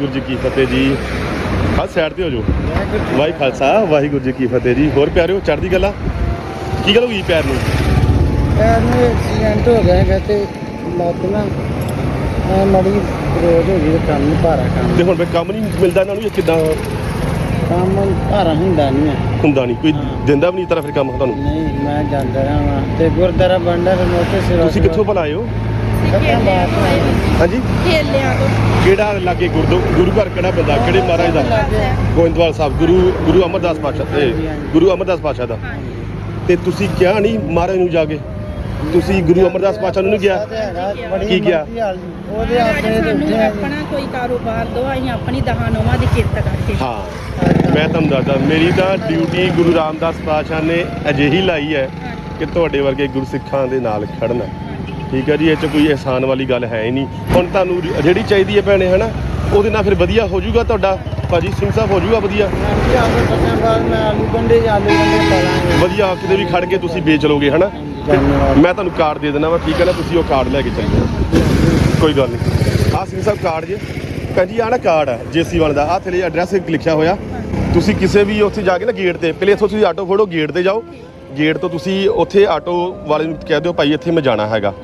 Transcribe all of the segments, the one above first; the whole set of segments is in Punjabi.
ਵਾਹਿਗੁਰੂ ਜੀ ਕੀ ਫਤਿਹ ਜੀ। ਹਾਂ ਸਾਈਡ ਤੇ ਹੋ ਜਾਓ। ਵਾਹਿ ਖਾਲਸਾ ਵਾਹਿਗੁਰੂ ਜੀ ਕੀ ਫਤਿਹ ਜੀ। ਹੋਰ ਪਿਆਰਿਓ ਚੜ੍ਹਦੀ ਗੱਲਾਂ ਕੀ ਗੱਲ ਹੋਈ ਪੈਰ ਨੂੰ? ਪੈਰ ਨੂੰ ਐਕਸੀਡੈਂਟ ਹੋ ਗਿਆ ਹੈਗਾ ਤੇ ਲੱਤ ਨਾ ਐ ਮੜੀ ਰੋਜ਼ ਹੋ ਗਈ ਤੇ ਕੰਮ ਨਹੀਂ ਭਾਰਾ ਕੰਮ। ਤੇ ਹੁਣ ਮੈਂ ਕੰਮ ਨਹੀਂ ਮਿਲਦਾ ਇਹਨਾਂ ਨੂੰ ਇਹ ਕਿਦਾਂ? ਕੰਮ ਭਾਰਾ ਹੁੰਦਾ ਨਹੀਂ ਹੈ। ਹੁੰਦਾ ਨਹੀਂ ਕੋਈ ਦਿੰਦਾ ਵੀ ਨਹੀਂ ਤਰ੍ਹਾਂ ਫਿਰ ਕੰਮ ਤੁਹਾਨੂੰ? ਨਹੀਂ ਮੈਂ ਜਾਂਦਾ ਰਹਾਂ ਤੇ ਗੁਰਦਾਰਾ ਬੰਡਾ ਤੇ ਮੋਟੇ ਸਿਰ ਤੁਸੀਂ ਕਿੱਥੋਂ ਆਏ ਹੋ? ਹਾਂਜੀ? ਖੇਲਿਆਂ ਤੋਂ ਕਿਹੜਾ ਲਾਗੇ ਗੁਰਦੁ ਗੁਰੂ ਘਰ ਕਿਹੜਾ ਪੈਂਦਾ ਕਿਹੜੇ ਮਹਾਰਾਜ ਦਾ? ਗੋਇੰਦਵਾਲ ਸਾਹਿਬ ਗੁਰੂ ਗੁਰੂ ਅਮਰਦਾਸ ਪਾਤਸ਼ਾਹ ਤੇ ਗੁਰੂ ਅਮਰਦਾਸ ਪਾਤਸ਼ਾਹ ਦਾ। ਤੇ ਤੁਸੀਂ ਕਿਹਾ ਨਹੀਂ ਮਹਾਰਾਜ ਨੂੰ ਜਾ ਕੇ? ਤੁਸੀਂ ਗੁਰੂ ਅਮਰਦਾਸ ਪਾਤਸ਼ਾਹ ਨੂੰ ਨਹੀਂ ਗਿਆ ਕੀ ਕਿਹਾ? ਉਹਦੇ ਆਪਣੇ ਦੇ ਸਾਨੂੰ ਆਪਣਾ ਕੋਈ ਕਾਰੋਬਾਰ ਦੋ ਅਸੀਂ ਆਪਣੀ ਦਹਾਂ ਨੋਵਾਂ ਦੀ ਕਿਰਤ ਕਰਕੇ। ਹਾਂ ਮੈਂ ਤੁਹਾਨੂੰ ਦੱਸਦਾ ਮੇਰੀ ਤਾਂ ਡਿਊਟੀ ਗੁਰੂ ਰਾਮਦਾਸ ਪਾਤਸ਼ਾਹ ਨੇ ਅਜਿਹੀ ਲਾਈ ਹੈ ਕਿ ਤੁਹਾਡੇ ਵਰਗੇ ਗੁਰਸਿੱਖਾਂ ਦੇ ਨਾਲ ਖੜਨਾ। ਠੀਕ ਹੈ ਜੀ, ਇਹ ਚ ਕੋਈ ਅਹਿਸਾਨ ਵਾਲੀ ਗੱਲ ਹੈ ਹੀ ਨਹੀਂ। ਹੁਣ ਤੁਹਾਨੂੰ ਜਿਹੜੀ ਚਾਹੀਦੀ ਹੈ ਭੈਣੇ, ਹਨਾ, ਉਹਦੇ ਨਾਲ ਫਿਰ ਵਧੀਆ ਹੋ ਜਾਊਗਾ ਤੁਹਾਡਾ। ਭਾਜੀ, ਸਿੰਘ ਸਾਹਿਬ ਹੋ ਜਾਊਗਾ ਵਧੀਆ। ਵਧੀਆ ਕਿਤੇ ਵੀ ਖੜ ਕੇ ਤੁਸੀਂ ਵੇਚ ਲੋਗੇ, ਹਨਾ। ਤੇ ਧੰਨਵਾਦ। ਮੈਂ ਤੁਹਾਨੂੰ ਕਾਰਡ ਦੇ ਦੇਣਾ ਵਾ, ਠੀਕ ਹੈ ਨਾ, ਤੁਸੀਂ ਉਹ ਕਾਰਡ ਲੈ ਕੇ ਚੱਲ ਜਾਓ। ਕੋਈ ਗੱਲ ਨਹੀਂ। ਆਹ ਸਿੰਘ ਸਾਹਿਬ ਕਾਰਡ ਜੇ। ਭੈਣ ਜੀ, ਆਹ ਨਾ ਕਾਰਡ ਹੈ ਜੇਸੀ ਵਾਲੇ ਦਾ। ਆਹ ਥੱਲੇ ਐਡਰੈਸ ਲਿਖਿਆ ਹੋਇਆ। ਤੁਸੀਂ ਕਿਸੇ ਵੀ ਉੱਥੇ ਜਾ ਕੇ ਨਾ ਗੇਟ ਤੇ, ਪਹਿਲੇ ਇੱਥੋਂ ਤੁਸੀਂ ਆਟੋ ਫੜੋ ਗੇਟ ਤੇ ਜਾਓ। ਗੇਟ ਤੋਂ ਤੁਸੀਂ ਉੱਥੇ ਆਟੋ ਵਾਲੇ ਨੂੰ ਕਹਿ ਦਿਓ, ਭਾਈ, ਇੱਥੇ ਮੈਂ ਜਾਣਾ ਹੈਗਾ।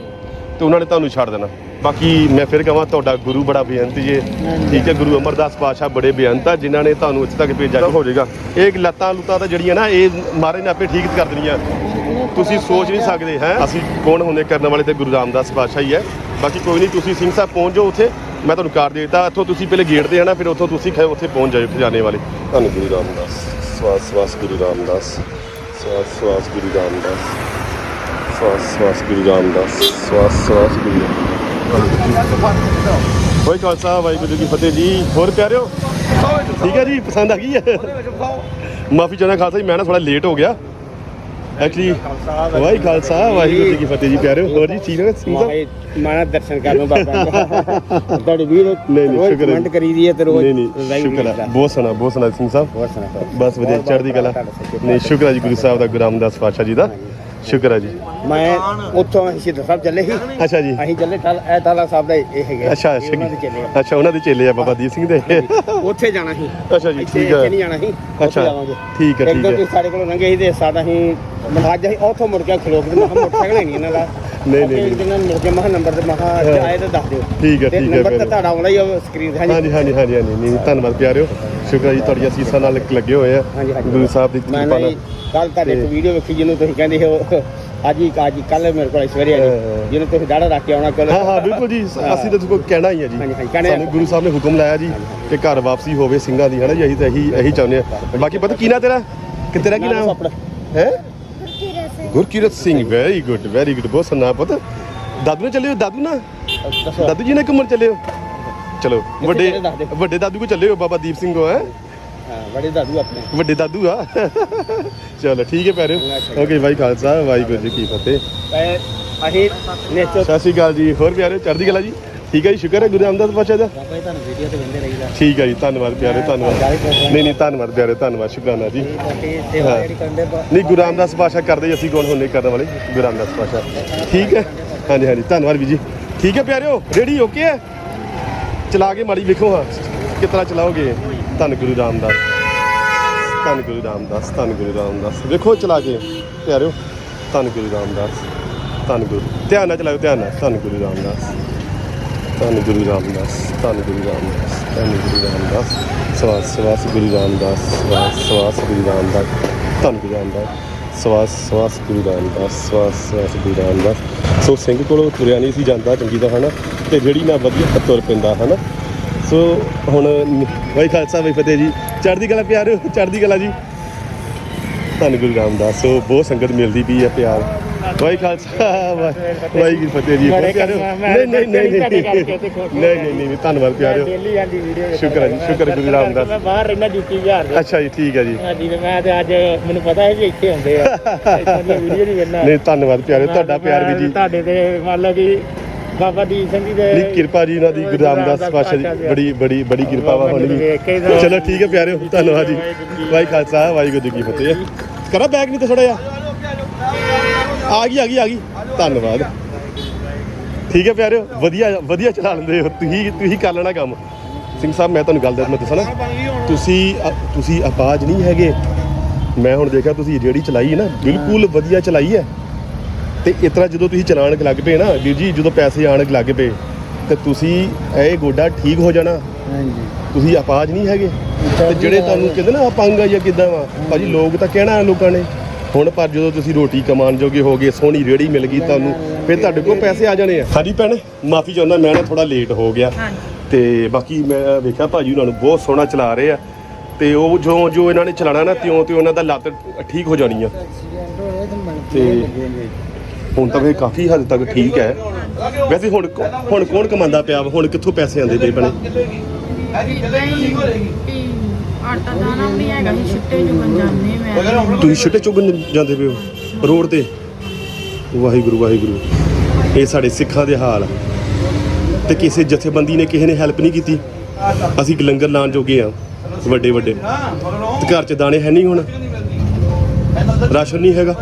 ਤੇ ਉਹਨਾਂ ਨੇ ਤੁਹਾਨੂੰ ਛੱਡ ਦੇਣਾ। ਬਾਕੀ ਮੈਂ ਫਿਰ ਕਹਾਂ ਤੁਹਾਡਾ ਗੁਰੂ ਬੜਾ ਬੇਅੰਤ ਜੇ ਠੀਕ ਹੈ ਗੁਰੂ ਅਮਰਦਾਸ ਪਾਤਸ਼ਾਹ ਬੜੇ ਬੇਅੰਤ ਆ ਜਿਨ੍ਹਾਂ ਨੇ ਤੁਹਾਨੂੰ ਇੱਥੇ ਤੱਕ ਭੇਜਿਆ ਹੋ ਜਾਏਗਾ। ਇਹ ਲੱਤਾਂ ਲੁੱਤਾਂ ਤਾਂ ਜਿਹੜੀਆਂ ਨਾ ਇਹ ਮਹਾਰਾਜ ਨੇ ਆਪੇ ਠੀਕ ਕਰ ਦੇਣੀਆਂ। ਤੁਸੀਂ ਸੋਚ ਨਹੀਂ ਸਕਦੇ ਹੈ? ਅਸੀਂ ਕੌਣ ਹੁੰਦੇ ਕਰਨ ਵਾਲੇ ਤੇ ਗੁਰੂ ਰਾਮਦਾਸ ਪਾਤਸ਼ਾਹ ਹੀ ਹੈ। ਬਾਕੀ ਕੋਈ ਨਹੀਂ ਤੁਸੀਂ ਸਿੰਘ ਸਾਹਿਬ ਪਹੁੰਚ ਜਾਓ ਉੱਥੇ। ਮੈਂ ਤੁਹਾਨੂੰ ਕਾਰ ਦੇ ਦਿੱਤਾ। ਇੱਥੋਂ ਤੁਸੀਂ ਪਹਿਲੇ ਗੇਟ ਤੇ ਆਣਾ ਫਿਰ ਉੱਥੋਂ ਤੁਸੀਂ ਖ- ਉੱਥੇ ਪਹੁੰਚ ਜਾਓ ਖਜ਼ਾਨੇ ਵਾਲੇ। ਤੁਹਾਨੂੰ ਗੁਰੂ ਰਾਮਦਾਸ। ਸਵਾਸ ਸਵਾਸ ਗੁਰੂ ਰਾਮਦਾਸ। ਸਵਾਸ ਸਵਾਸ ਗੁਰੂ ਰਾਮਦਾਸ। ਸਵਾਸ ਸਵਾਸ ਗੁਰੂ ਰਾਮਦਾਸ ਸਵਾਸ ਸਵਾਸ ਗੁਰੂ ਹੋਈ ਖਾਲਸਾ ਵਾਹਿਗੁਰੂ ਜੀ ਫਤਿਹ ਜੀ। ਹੋਰ ਪਿਆਰਿਓ? ਠੀਕ ਹੈ ਜੀ ਪਸੰਦ ਆ ਗਈ ਹੈ? ਮਾਫੀ ਚਾਹੁੰਦਾ ਖਾਲਸਾ ਜੀ ਮੈਂ ਨਾ ਥੋੜਾ ਲੇਟ ਹੋ ਗਿਆ। ਐਕਚੁਅਲੀ ਵਾਹਿ ਖਾਲਸਾ ਵਾਹਿਗੁਰੂ ਜੀ ਕੀ ਫਤਿਹ ਜੀ ਪਿਆਰਿਓ। ਹੋਰ ਜੀ ਠੀਕ ਹੈ? ਸਿੰਘ ਸਾਹਿਬ ਮਾਣਾ ਦਰਸ਼ਨ ਕਰਨ ਬਾਬਾ ਤੁਹਾਡੀ ਵੀਰ ਨਹੀਂ, ਰੋਜ਼ ਸ਼ੁਕਰ। ਕਮੈਂਟ ਕਰੀ ਦੀ ਹੈ ਤੇ ਰੋਜ਼ ਨਹੀਂ ਨਹੀਂ ਸ਼ੁਕਰ। ਹੈ। ਬਹੁਤ ਸੋਹਣਾ ਬਹੁਤ ਸੋਹਣਾ ਸਿੰਘ ਸਾਹਿਬ। ਹੋਰ ਸੁਣਾ ਤੋ ਬਸ ਵਧੀਆ ਚੜ੍ਹਦੀ ਕਲਾ। ਨਹੀਂ ਸ਼ੁਕਰ ਹੈ ਜੀ ਗੁਰੂ ਸਾਹਿਬ ਦਾ ਗੁਰੂ ਰਾਮਦਾਸ ਪਾਤਸ਼ਾਹ ਜੀ ਦਾ। ਸ਼ੁਕਰ ਹੈ ਜੀ। ਮੈਂ ਉੱਥੋਂ ਸ਼ਹੀਦ ਸਾਹਿਬ ਚੱਲੇ ਸੀ। ਅੱਛਾ ਜੀ। ਅਸੀਂ ਚੱਲੇ ਟਾਲ ਇਹ ਟਾਲਾ ਸਾਹਿਬ ਦਾ ਇਹ ਹੈਗੇ ਅੱਛਾ ਇਹ ਉਹਨਾਂ ਦੇ ਚੱਲੇ ਅੱਛਾ ਅੱਛਾ ਉਹਨਾਂ ਦੇ ਚੇਲੇ ਆ ਬਾਬਾ ਦੀਪ ਸਿੰਘ ਦੇ। ਆ। ਉੱਥੇ ਜਾਣਾ ਸੀ। ਅੱਛਾ ਜੀ ਇੱਥੇ ਠੀਕ ਇੱਥੇ ਹੈ ਨਹੀਂ ਜਾਣਾ ਸੀ। ਉੱਥੇ ਅੱਛਾ ਜਾਵਾਂਗੇ। ਠੀਕ ਹੈ ਇੱਕ ਠੀਕ ਦੋ ਹੈ ਤੁਸੀਂ ਸਾਡੇ ਕੋਲੋਂ ਲੰਘੇ ਸੀ ਤੇ ਸਾਡਾ ਹੀ ਮਹਾਜ ਅਸੀਂ ਉੱਥੋਂ ਮੁੜ ਕੇ ਖਲੋਕ ਤੇ ਮਹਾ ਮੋਟਰਸਾਈਕਲ ਹੈ ਨਹੀਂ ਇਹਨਾਂ ਦਾ। ਨਹੀਂ, ਨਹੀਂ, ਇੱਕ ਦਿਨ ਮੁੜ ਕੇ ਮਹਾ ਨੰਬਰ ਤੇ ਮਹਾ ਆਏ ਤਾਂ ਦੱਸ ਦਿਓ। ਠੀਕ ਹੈ ਤੇ ਠੀਕ ਹੈ ਨੰਬਰ ਤਾਂ ਫਿਰ। ਤੁਹਾਡਾ ਆਉਣਾ ਹੀ ਆ ਸਕਰੀਨ ਤੇ। ਹਾਂਜੀ ਹਾਂਜੀ ਹਾਂਜੀ ਹਾਂਜੀ। ਨਹੀਂ ਧੰਨਵਾਦ ਪਿਆਰਿਓ। ਸ਼ੁਕਰ ਹੈ ਜੀ ਤੁਹਾਡੀਆਂ ਸੀਸਾਂ ਨਾਲ ਲੱਗੇ ਹੋਏ ਆ। ਹਾਂਜੀ, ਹਾਂਜੀ। ਗੁਰੂ ਸਾਹਿਬ ਦੀ ਮੈਂ ਕਿਰਪਾ ਨਾ ਨਾਲ। ਕੱਲ ਤੁਹਾਡੇ ਇੱਕ ਵੀਡੀਓ ਵੇਖੀ ਜਿਹਨੂੰ ਤੁਸੀਂ ਕਹਿੰਦੇ ਹੋ ਅੱਜ ਹੀ ਅੱਜ ਕੱਲ ਮੇਰੇ ਕੋਲ ਸਵੇਰੇ ਆ ਜੀ। ਜਿਹਨੂੰ ਤੁਸੀਂ ਦਾੜਾ ਰੱਖ ਕੇ ਆਉਣਾ ਕੱਲ ਹਾਂ ਹਾਂ ਬਿਲਕੁਲ ਜੀ। ਅਸੀਂ ਤਾਂ ਤੁਹਾਨੂੰ ਕਹਿਣਾ ਹੀ ਹੈ ਜੀ। ਹਾਂਜੀ, ਹਾਂਜੀ, ਕਹਿਣਾ ਹੈ। ਸਾਨੂੰ ਗੁਰੂ ਸਾਹਿਬ ਨੇ ਹੁਕਮ ਲਾਇਆ ਜੀ ਕਿ ਘਰ ਵਾਪਸੀ ਹੋਵੇ ਸਿੰਘਾਂ ਦੀ ਹੈ ਨਾ ਜੀ? ਅਸੀਂ ਤਾਂ ਇਹੀ ਇਹੀ ਚਾਹੁੰਦੇ ਆ ਬਾਕੀ ਪਤਾ ਕੀ ਨਾਂ ਤੇਰਾ? ਕਿ ਤੇਰਾ ਕੀ ਨਾਮ ਹੈ Gurkirat Singh. Very good very good ਬਹੁਤ ਸੋਹਣਾ ਪੁੱਤ। ਦਾਦੂ ਨੇ ਚੱਲੇ ਹੋ? ਦਾਦੂ ਨਾ ਦੱਸੋ। ਦਾਦੂ ਜੀ ਨੇ ਘੁੰਮਣ ਚੱਲੇ ਹੋ? ਚਲੋ ਵੱਡੇ ਚੱਲੇ ਦੱਸ ਦਿਓ। ਵੱਡੇ ਦਾਦੂ ਕੋ ਚੱਲੇ ਹੋ ਬਾਬਾ ਦੀਪ ਸਿੰਘ ਕੋ ਹੈ? ਹਾਂ ਬੜੇ ਦਾਦੂ ਆਪਣੇ। ਵੱਡੇ ਦਾਦੂ ਆ? ਚਲੋ ਠੀਕ ਹੈ ਪਿਆਰੇ ਓਕੇ ਭਾਈ ਖਾਲਸਾ ਵਾਹਿਗੁਰੂ ਜੀ ਕੀ ਫਤਿਹ। ਅਸੀਂ ਨੇਚਰ ਸਤਿ ਸ਼੍ਰੀ ਅਕਾਲ ਜੀ ਹੋਰ ਪਿਆਰੇ ਚੜ੍ਹਦੀ ਕਲਾ ਜੀ। ਠੀਕ ਹੈ ਜੀ ਸ਼ੁਕਰ ਹੈ ਗੁਰੂ ਰਾਮਦਾਸ ਪਾਤਸ਼ਾਹ ਦਾ। ਬਾਬਾ ਜੀ ਤੁਹਾਨੂੰ ਵੀਡੀਓ ਤੇ ਵੰਦੇ ਰਹੀਦਾ। ਠੀਕ ਹੈ ਜੀ ਧੰਨਵਾਦ ਪਿਆਰੇ ਧੰਨਵਾਦ। ਨਹੀਂ ਨਹੀਂ ਧੰਨਵਾਦ ਪਿਆਰੇ ਧੰਨਵਾਦ ਸ਼ੁਕਰਾਨਾ ਜੀ। ਨਹੀਂ ਗੁਰੂ ਰਾਮਦਾਸ ਪਾਤਸ਼ਾਹ ਕਰਦੇ ਅਸੀਂ ਕੌਣ ਹੁੰਨੇ ਕਰਨ ਵਾਲੇ? ਗੁਰੂ ਰਾਮਦਾਸ ਪਾਤਸ਼ਾਹ। ਠੀਕ ਹੈ? ਹਾਂਜੀ ਹਾਂਜੀ ਧੰਨਵਾਦ ਵੀ ਜੀ। ਠੀਕ ਹੈ ਪਿਆਰਿਓ ਰੈਡੀ ਓਕੇ ਹੈ ਚਲਾ ਕੇ ਮਾੜੀ ਵੇਖੋ ਹਾਂ ਕਿਤਨਾ ਚਲਾਓਗੇ? ਧੰਨ ਗੁਰੂ ਰਾਮਦਾਸ ਧੰਨ ਗੁਰੂ ਰਾਮਦਾਸ ਧੰਨ ਗੁਰੂ ਰਾਮਦਾਸ ਵੇਖੋ ਚਲਾ ਕੇ ਪਿਆਰਿਓ ਧੰਨ ਗੁਰੂ ਰਾਮਦਾਸ ਧੰਨ ਗੁਰੂ ਧਿਆਨ ਨਾਲ ਚਲਾਓ ਧਿਆਨ ਨਾਲ ਧੰਨ ਗੁਰੂ ਰਾਮਦਾਸ ਧੰਨ ਗੁਰੂ ਰਾਮਦਾਸ ਧੰਨ ਗੁਰੂ ਰਾਮਦਾਸ ਧੰਨ ਗੁਰੂ ਰਾਮਦਾਸ ਸਵਾਸ ਸਵਾਸ ਗੁਰੂ ਰਾਮਦਾਸ ਸਵਾਸ ਸਵਾਸ ਗੁਰੂ ਰਾਮਦਾਸ ਧੰਨ ਗੁਰੂ ਰਾਮਦਾਸ ਸਵਾਸ ਸਵਾਸ ਗੁਰੂ ਰਾਮਦਾਸ ਸਵਾਸ ਸਵਾਸ ਗੁਰੂ ਰਾਮਦਾਸ ਸੋ ਸਿੰਘ ਕੋਲੋਂ ਤੁਰਿਆ ਨਹੀਂ ਸੀ ਜਾਂਦਾ ਚੰਗੀ ਤਰ੍ਹਾਂ ਹਨਾ ਤੇ ਜਿਹੜੀ ਨਾ ਵਧੀਆ ਤੁਰ ਪੈਂਦਾ ਹਨਾ ਸੋ ਹੁਣ ਵਾਹਿ ਖਾਲਸਾ ਵਾਹਿ ਫਤਿਹ ਜੀ। ਚੜ੍ਹਦੀ ਕਲਾ ਪਿਆਰਿਓ ਚੜ੍ਹਦੀ ਕਲਾ ਜੀ। ਧੰਨ ਗੁਰੂ ਰਾਮਦਾਸ ਸੋ ਬਹੁਤ ਸੰਗਤ ਮਿਲਦੀ ਪਈ ਹੈ ਪਿਆਰ। ਵਾਹਿ ਖਾਲਸਾ ਵਾਹਿ- ਵਾਹਿਗੁਰੂ ਫਤਿਹ ਜੀ ਬਹੁਤ ਪਿਆਰਿਓ। ਨਹੀਂ ਨਹੀਂ ਨਹੀਂ ਨਹੀਂ। ਨਹੀਂ ਨਹੀਂ ਧੰਨਵਾਦ ਪਿਆਰਿਓ। ਡੇਲੀ ਆਂਦੀ ਵੀਡੀਓ ਸ਼ੁਕਰ ਹੈ ਜੀ, ਸ਼ੁਕਰ ਹੈ ਗੁਰੂ ਰਾਮਦਾਸ। ਮੈਂ ਬਾਹਰ ਰਹਿਣਾ ਡਿਊਟੀ ਬਿਹਾਰ ਦੇ। ਅੱਛਾ ਜੀ ਠੀਕ ਹੈ ਜੀ ਹਾਂਜੀ ਤੇ ਮੈਂ ਤੇ ਅੱਜ ਮੈਨੂੰ ਪਤਾ ਹੈ ਵੀ ਇੱਥੇ ਹੁੰਦੇ ਆ। ਇੱਥੋਂ ਵੀਡੀਓ ਨਹੀਂ ਵੇਖਣਾ। ਨਹੀਂ ਧੰਨਵਾਦ ਪਿਆਰਿਓ ਤੁਹਾਡਾ ਪਿਆਰ ਵੀ ਜੀ। ਤੁਹਾਡੇ ਤੇ ਮੰਨ ਲਓ ਕਿ ਬਾਬਾ ਦੀਪ ਸਿੰਘ ਜੀ ਦੇ ਨਹੀਂ ਕਿਰਪਾ ਜੀ ਉਹਨਾਂ ਦੀ ਗੁਰੂ ਰਾਮਦਾਸ ਪਾਤਸ਼ਾਹ ਦੀ ਬੜੀ ਬੜੀ ਬੜੀ ਕਿਰਪਾ ਵਾ ਹੁਣ। ਚਲੋ ਠੀਕ ਹੈ ਪਿਆਰਿਓ ਧੰਨਵਾਦ ਜੀ। ਵਾਹਿ ਖਾਲਸਾ ਵਾਹਿਗੁਰੂ ਜੀ ਕੀ ਫਤਿਹ। ਕਰਾ ਬੈਗ ਨਹੀਂ ਤੇ ਥੋੜਾ ਜਿਹਾ। ਆ ਗਈ ਆ ਗਈ ਆ ਗਈ। ਧੰਨਵਾਦ। ਠੀਕ ਹੈ ਪਿਆਰਿਓ ਵਧੀਆ ਵਧੀਆ ਚਲਾ ਲੈਂਦੇ ਹੋ। ਤੁਸੀਂ ਤੁਸੀਂ ਕਰ ਲੈਣਾ ਕੰਮ। ਸਿੰਘ ਸਾਹਿਬ ਮੈਂ ਤੁਹਾਨੂੰ ਗੱਲ ਦੱਸ ਮੈਂ ਦੱਸਾਂ ਨਾ। ਤੁਸੀਂ ਤੁਸੀਂ ਆਵਾਜ਼ ਨਹੀਂ ਹੈਗੇ। ਮੈਂ ਹੁਣ ਦੇਖਿਆ ਤੁਸੀਂ ਰੇੜੀ ਚਲਾਈ ਹੈ ਨਾ। ਬਿਲਕੁਲ ਵਧੀਆ ਚਲਾਈ ਹੈ। ਤੇ ਇਸ ਤਰ੍ਹਾਂ ਜਦੋਂ ਤੁਸੀਂ ਚਲਾਉਣ ਲੱਗ ਪਏ ਨਾ ਵੀਰ ਜੀ ਜਦੋਂ ਪੈਸੇ ਆਣ ਲੱਗ ਪਏ ਤੇ ਤੁਸੀਂ ਇਹ ਗੋਡਾ ਠੀਕ ਹੋ ਜਾਣਾ। ਹਾਂਜੀ। ਤੁਸੀਂ ਆਵਾਜ਼ ਨਹੀਂ ਹੈਗੇ। ਤੇ ਜਿਹੜੇ ਤੁਹਾਨੂੰ ਕਹਿੰਦੇ ਨਾ ਅਪੰਗ ਆ ਜਾਂ ਕਿਦਾਂ ਵਾ ਭਾਜੀ ਲੋਕ ਤਾਂ ਕਹਿਣਾ ਲੋਕਾਂ ਨੇ। ਹੁਣ ਪਰ ਜਦੋਂ ਤੁਸੀਂ ਰੋਟੀ ਕਮਾਉਣ ਜੋਗੇ ਹੋ ਗਏ ਸੋਹਣੀ ਰੇੜੀ ਮਿਲ ਗਈ ਤੁਹਾਨੂੰ ਫਿਰ ਤੁਹਾਡੇ ਕੋਲ ਪੈਸੇ ਆ ਜਾਣੇ ਆ। ਹਾਂਜੀ ਭੈਣ ਮਾਫੀ ਚਾਹੁੰਦਾ ਮੈਂ ਨਾ ਥੋੜਾ ਲੇਟ ਹੋ ਗਿਆ। ਹਾਂਜੀ। ਤੇ ਬਾਕੀ ਮੈਂ ਵੇਖਿਆ ਭਾਜੀ ਉਹਨਾਂ ਨੂੰ ਬਹੁਤ ਸੋਹਣਾ ਚਲਾ ਰਹੇ ਆ। ਤੇ ਉਹ ਜੋ ਜੋ ਇਹਨਾਂ ਨੇ ਚਲਾਣਾ ਨਾ ਤਿਉਂ ਤੇ ਉਹਨਾਂ ਦਾ ਲੱਤ ਠੀਕ ਹੋ ਜਾਣੀ ਆ। ਐਕਸੀਡੈਂਟ ਹੋਇਆ ਤੇ ਹੁਣ ਤਾਂ ਇਹ ਕਾਫੀ ਹੱਦ ਤੱਕ ਠੀਕ ਹੈ। ਵੈਸੇ ਹੁਣ ਹੁਣ ਕੌਣ ਕਮਾਉਂਦਾ ਪਿਆ ਵਾ? ਹੁਣ ਕਿੱਥੋਂ ਪੈਸੇ ਆਉਂਦੇ ਪਏ ਬਣੇ ਆਟਾ ਦਾਣਾ ਵੀ ਹੈਗਾ ਸੀ ਛੁੱਟੇ ਜੁਗਨ ਜਾਂਦੇ ਮੈਂ ਤੁਸੀਂ ਛਿੱਟੇ ਚੁਗਣ ਜਾਂਦੇ ਪਏ ਹੋ ਰੋਡ ਤੇ? ਵਾਹਿਗੁਰੂ ਵਾਹਿਗੁਰੂ। ਇਹ ਸਾਡੇ ਸਿੱਖਾਂ ਦੇ ਹਾਲ ਆ। ਤੇ ਕਿਸੇ ਜਥੇਬੰਦੀ ਨੇ ਕਿਸੇ ਨੇ ਹੈਲਪ ਨਹੀਂ ਕੀਤੀ? ਅਸੀਂ ਲੰਗਰ ਲਾਉਣ ਜੋਗੇ ਆ, ਵੱਡੇ ਵੱਡੇ। ਤੇ ਘਰ 'ਚ ਦਾਣੇ ਹੈ ਨਹੀਂ ਹੁਣ? ਰਾਸ਼ਨ ਨਹੀਂ ਹੈਗਾ?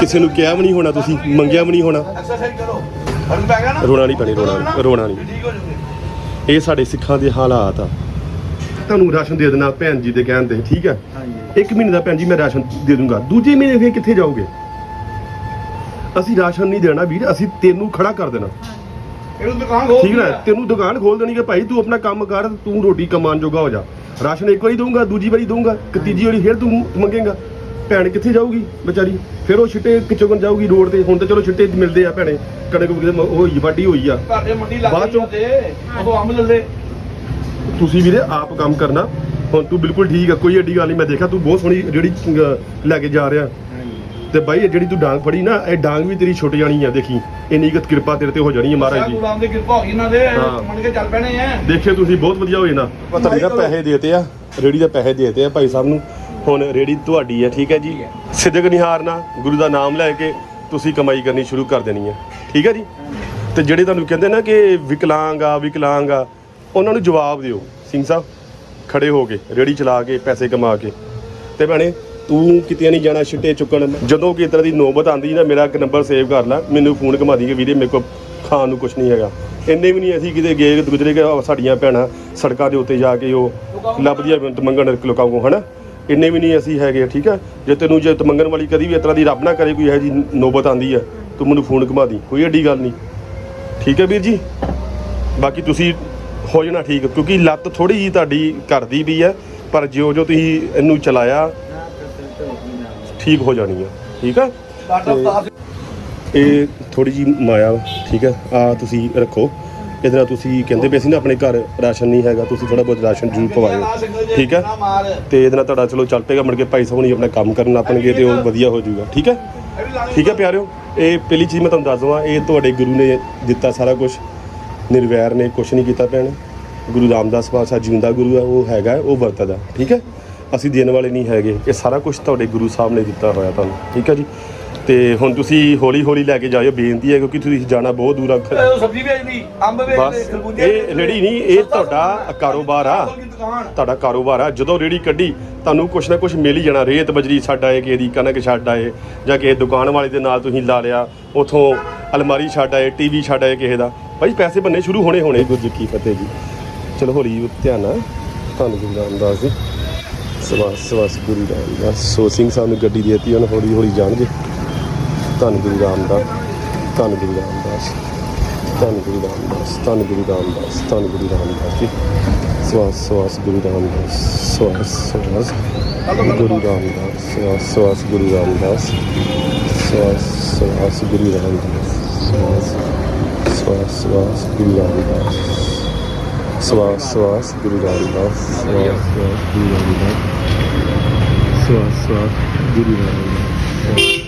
ਕਿਸੇ ਨੂੰ ਕਿਹਾ ਵੀ ਨਹੀਂ ਹੋਣਾ ਤੁਸੀਂ ਮੰਗਿਆ ਵੀ ਨਹੀਂ ਹੋਣਾ। ਰੋਣਾ ਨਹੀਂ ਪੈਣੀ ਰੋਣਾ ਨਹੀਂ ਰੋਣਾ ਨਹੀਂ। ਇਹ ਸਾਡੇ ਸਿੱਖਾਂ ਦੇ ਹਾਲਾਤ ਆ। ਤੁਹਾਨੂੰ ਰਾਸ਼ਨ ਦੇ ਦੇਣਾ ਭੈਣ ਜੀ ਦੇ ਕਹਿਣ ਤੇ ਠੀਕ ਹੈ ਇੱਕ ਮਹੀਨੇ ਦਾ ਭੈਣ ਜੀ ਮੈਂ ਰਾਸ਼ਨ ਦੇ ਦੂੰਗਾ। ਦੂਜੇ ਮਹੀਨੇ ਫੇਰ ਕਿੱਥੇ ਜਾਓਗੇ? ਅਸੀਂ ਰਾਸ਼ਨ ਨਹੀਂ ਦੇਣਾ ਵੀਰ ਅਸੀਂ ਤੈਨੂੰ ਖੜਾ ਕਰ ਦੇਣਾ। ਠੀਕ ਨਾ? ਤੈਨੂੰ ਦੁਕਾਨ ਖੋਲ ਦੇਣੀ ਕਿ ਭਾਈ ਤੂੰ ਆਪਣਾ ਕੰਮ ਕਰ ਤੂੰ ਰੋਟੀ ਕਮਾਉਣ ਜੋਗਾ ਹੋ ਜਾ। ਰਾਸ਼ਨ ਇੱਕ ਵਾਰੀ ਦਊਂਗਾ ਦੂਜੀ ਵਾਰੀ ਦਊਂਗਾ ਕਿ ਤੀਜੀ ਵਾਰੀ ਫੇਰ ਤੂੰ ਮੰਗੇਗਾ। ਭੈਣ ਕਿੱਥੇ ਜਾਊਗੀ ਵਿਚਾਰੀ? ਫਿਰ ਉਹ ਛਿੱਟੇ ਕਿਚੋਂ ਜਾਊਗੀ ਰੋਡ ਤੇ? ਹੁਣ ਤਾਂ ਚਲੋ ਛਿੱਟੇ ਮਿਲਦੇ ਆ ਭੈਣੇ। ਕਣਕ ਉਹ ਹੋਈ ਵਾਢੀ ਹੋਈ ਆ। ਮੰਡੀ ਲੱਗ ਬਾਅਦ ਚੋਂ- ਅੰਬ ਲੱਲੇ ਤੁਸੀਂ ਵੀਰੇ ਆਪ ਕੰਮ ਕਰਨਾ। ਹੁਣ ਤੂੰ ਬਿਲਕੁਲ ਠੀਕ ਆ ਕੋਈ ਏਡੀ ਗੱਲ ਨਹੀਂ। ਮੈਂ ਦੇਖਿਆ ਤੂੰ ਬਹੁਤ ਸੋਹਣੀ ਜਿਹੜੀ ਲੈ ਕੇ ਜਾ ਰਿਹਾ। ਤੇ ਬਾਈ ਇਹ ਜਿਹੜੀ ਤੂੰ ਡਾਂਗ ਫੜੀ ਨਾ ਇਹ ਡਾਂਗ ਵੀ ਤੇਰੀ ਛੁੱਟ ਜਾਣੀ ਆ ਦੇਖੀ। ਇੰਨੀ ਕੁ ਕਿਰਪਾ ਤੇਰੇ ਤੇ ਹੋ ਜਾਣੀ ਹੈ ਮਹਾਰਾਜ ਦੀ ਗੁਰੂ ਰਾਮ ਦੀ ਕਿਰਪਾ ਹੋ ਗਈ ਇਹਨਾਂ ਦੇ। ਮੰਨ ਕੇ ਚੱਲ ਪੈਣੇ ਆ। ਦੇਖਿਓ ਤੁਸੀਂ ਬਹੁਤ ਵਧੀਆ ਹੋਏ ਨਾ। ਪਤਾ ਨਹੀਂ ਪੈਸੇ ਦੇਤੇ ਆ ਰੇੜੀ ਦੇ ਪੈਸੇ ਦੇਤੇ ਆ ਭਾਈ ਸਾਹਿਬ ਨੂੰ। ਹੁਣ ਰੇੜੀ ਤੁਹਾਡੀ ਹੈ ਠੀਕ ਹੈ ਜੀ? ਸਿੱਧਕ ਨਿਹਾਰਨਾ ਗੁਰੂ ਦਾ ਨਾਮ ਲੈ ਕੇ ਤੁਸੀਂ ਕਮਾਈ ਕਰਨੀ ਸ਼ੁਰੂ ਕਰ ਦੇਣੀ ਹੈ। ਠੀਕ ਹੈ ਜੀ? ਤੇ ਜਿਹੜੇ ਤੁਹਾਨੂੰ ਕਹਿੰਦੇ ਨਾ ਕਿ ਵਿਕਲਾਂਗ ਆ ਵਿਕਲਾਂਗ ਆ ਉਹਨਾਂ ਨੂੰ ਜਵਾਬ ਦਿਓ। ਸਿੰਘ ਸਾਹਿਬ ਖੜੇ ਹੋ ਕੇ ਰੇੜੀ ਚਲਾ ਕੇ ਪੈਸੇ ਕਮਾ ਕੇ। ਤੇ ਭੈਣੇ ਤੂੰ ਕਿਤੇ ਨਹੀਂ ਜਾਣਾ ਛਿੱਟੇ ਚੁੱਕਣ। ਜਦੋਂ ਕਿ ਤਰ੍ਹਾਂ ਦੀ ਨੌਬਤ ਆਂਦੀ ਨਾ ਮੇਰਾ ਇੱਕ ਨੰਬਰ ਸੇਵ ਕਰ ਲੈ। ਮੈਨੂੰ ਫੋਨ ਘੁਮਾ ਦੀ ਕਿ ਵੀਰੇ ਮੇਰੇ ਕੋਲ ਖਾਣ ਨੂੰ ਕੁਝ ਨਹੀਂ ਹੈਗਾ। ਇੰਨੇ ਵੀ ਨਹੀਂ ਅਸੀਂ ਕਿਤੇ ਗਏ ਗੁਜਰੇ ਕਿ ਸਾਡੀਆਂ ਭੈਣਾਂ ਸੜਕਾਂ ਦੇ ਉੱਤੇ ਜਾ ਕੇ ਉਹ ਲੱਭਦੀਆਂ ਮੰਗਣ ਲੋਕਾਂ ਕੋਲ ਹਨਾ? ਇੰਨੇ ਵੀ ਨਹੀਂ ਅਸੀਂ ਹੈਗੇ ਠੀਕ ਹੈ ਜੇ ਤੈਨੂੰ ਜੇ ਮੰਗਣ ਵਾਲੀ ਕਦੀ ਵੀ ਇਸ ਤਰ੍ਹਾਂ ਦੀ ਰੱਬ ਨਾ ਕਰੇ ਕੋਈ ਇਹੋ ਜੀ ਨੌਬਤ ਆਂਦੀ ਆ ਤੂੰ ਮੈਨੂੰ ਫੋਨ ਘੁਮਾ ਦੀ ਕੋਈ ਏਡੀ ਗੱਲ ਨਹੀਂ। ਠੀਕ ਹੈ ਵੀਰ ਜੀ? ਬਾਕੀ ਤੁਸੀਂ ਹੋ ਜਾਣਾ ਠੀਕ ਕਿਉਂਕਿ ਲੱਤ ਥੋੜੀ ਜੀ ਤੁਹਾਡੀ ਕਰਦੀ ਵੀ ਹੈ ਪਰ ਜਿਉਂ ਜੋ ਤੁਸੀਂ ਇਹਨੂੰ ਚਲਾਇਆ ਠੀਕ ਹੋ ਜਾਣੀ ਹੈ ਠੀਕ ਹੈ ਇਹ ਥੋੜੀ ਜੀ ਮਾਇਆ ਠੀਕ ਹੈ ਆ ਤੁਸੀਂ ਰੱਖੋ। ਇਹਦੇ ਨਾਲ ਤੁਸੀਂ ਕਹਿੰਦੇ ਪਏ ਸੀ ਨਾ, ਆਪਣੇ ਘਰ ਰਾਸ਼ਨ ਨਹੀਂ ਹੈਗਾ, ਤੁਸੀਂ ਥੋੜਾ ਬਹੁਤ ਰਾਸ਼ਨ ਜ਼ਰੂਰ ਪਵਾਇਓ। ਠੀਕ ਹੈ? ਤੇ ਇਹਦੇ ਨਾਲ ਤੁਹਾਡਾ ਚਲੋ ਚੱਲ ਪਏਗਾ, ਮੁੜ ਕੇ ਭਾਈ ਸਾਹਿਬ ਨਹੀਂ ਆਪਣਾ ਕੰਮ ਕਰਨ ਆਪਣਗੇ ਤੇ ਉਹ ਵਧੀਆ ਹੋ ਜਾਊਗਾ। ਠੀਕ ਹੈ? ਠੀਕ ਹੈ ਪਿਆਰਿਓ? ਇਹ ਪਹਿਲੀ ਚੀਜ਼ ਮੈਂ ਤੁਹਾਨੂੰ ਦੱਸ ਦਵਾਂ, ਇਹ ਤੁਹਾਡੇ ਗੁਰੂ ਨੇ ਦਿੱਤਾ ਸਾਰਾ ਕੁਝ ਨਿਰਵੈਰ ਨੇ ਕੁਝ ਨਹੀਂ ਕੀਤਾ ਭੈਣ। ਗੁਰੂ ਰਾਮਦਾਸ ਪਾਤਸ਼ਾਹ ਜਿਉਂਦਾ ਗੁਰੂ ਹੈ, ਉਹ ਹੈਗਾ, ਉਹ ਵਰਤਦਾ। ਠੀਕ ਹੈ? ਅਸੀਂ ਦੇਣ ਵਾਲੇ ਨਹੀਂ ਹੈਗੇ। ਇਹ ਸਾਰਾ ਕੁਝ ਤੁਹਾਡੇ ਗੁਰੂ ਸਾਹਿਬ ਨੇ ਦਿੱਤਾ ਹੋਇਆ ਤੁਹਾਨੂੰ। ਠੀਕ ਹੈ ਜੀ? ਤੇ ਹੁਣ ਤੁਸੀਂ ਹੌਲੀ ਹੌਲੀ ਲੈ ਕੇ ਜਾਇਓ ਬੇਨਤੀ ਹੈ ਕਿਉਂਕਿ ਤੁਸੀਂ ਜਾਣਾ ਬਹੁਤ ਦੂਰ ਆ। ਸਬਜ਼ੀ ਵੇਚਦੀ ਅੰਬ ਵੇਚਦੇ ਖਰਬੂਜੇ ਇਹ ਰੇੜੀ ਨਹੀਂ ਇਹ ਤੁਹਾਡਾ ਕਾਰੋਬਾਰ ਆ। ਤੁਹਾਡਾ ਕਾਰੋਬਾਰ ਆ। ਜਦੋਂ ਰੇੜੀ ਕੱਢੀ ਤੁਹਾਨੂੰ ਕੁਛ ਨਾ ਕੁਛ ਮਿਲ ਹੀ ਜਾਣਾ। ਰੇਤ ਬਜਰੀ ਛੱਡ ਆਏ ਕਿਸੇ ਦੀ ਕਣਕ ਛੱਡ ਆਏ ਜਾਂ ਕਿਸੇ ਦੁਕਾਨ ਵਾਲੇ ਦੇ ਨਾਲ ਤੁਸੀਂ ਲਾ ਲਿਆ ਉਥੋਂ ਅਲਮਾਰੀ ਛੱਡ ਆਏ ਟੀਵੀ ਛੱਡ ਆਏ ਕਿਸੇ ਦਾ। ਭਾਈ ਪੈਸੇ ਬੰਨੇ ਸ਼ੁਰੂ ਹੋਣੇ ਹੋਣੇ ਗੁਰੂ ਜੀ ਕੀ ਫਤਿਹ ਜੀ। ਚਲੋ ਹੌਲੀ ਧਿਆਨ ਨਾਲ ਤੁਹਾਨੂੰ ਗੁਰੂ ਰਾਮਦਾਸ ਜੀ ਸਵਾਸ ਸਵਾਸ ਗੁਰੂ ਰਾਮਦਾਸ ਸੋ ਸਿੰਘ ਸਾਹਿਬ ਨੂੰ ਗੱਡੀ ਦੇਤੀ ਉਹਨੂੰ ਹੌਲੀ ਹੌਲੀ ਜਾਣਗੇ। ਧੰਨ ਗੁਰੂ ਰਾਮਦਾਸ ਧੰਨ ਗੁਰੂ ਰਾਮਦਾਸ ਧੰਨ ਗੁਰੂ ਰਾਮਦਾਸ ਧੰਨ ਗੁਰੂ ਰਾਮਦਾਸ ਧੰਨ ਗੁਰੂ ਰਾਮਦਾਸ ਜੀ ਸਵਾਸ ਸਵਾਸ ਗੁਰੂ ਰਾਮਦਾਸ ਸਵਾਸ ਸਵਾਸ ਗੁਰੂ ਰਾਮਦਾਸ ਸਵਾਸ ਸਵਾਸ ਗੁਰੂ ਰਾਮਦਾਸ ਸਵਾਸ ਸਵਾਸ ਗੁਰੂ ਰਾਮਦਾਸ ਸਵਾਸ ਸਵਾਸ ਸਵਾਸ ਗੁਰੂ ਰਾਮਦਾਸ ਸਵਾਸ ਸਵਾਸ ਗੁਰੂ ਰਾਮਦਾਸ ਸਵਾਸ ਸਵਾਸ ਗੁਰੂ ਰਾਮਦਾਸ ਸਵਾਸ ਸਵਾਸ ਗੁਰੂ ਰਾਮਦਾਸ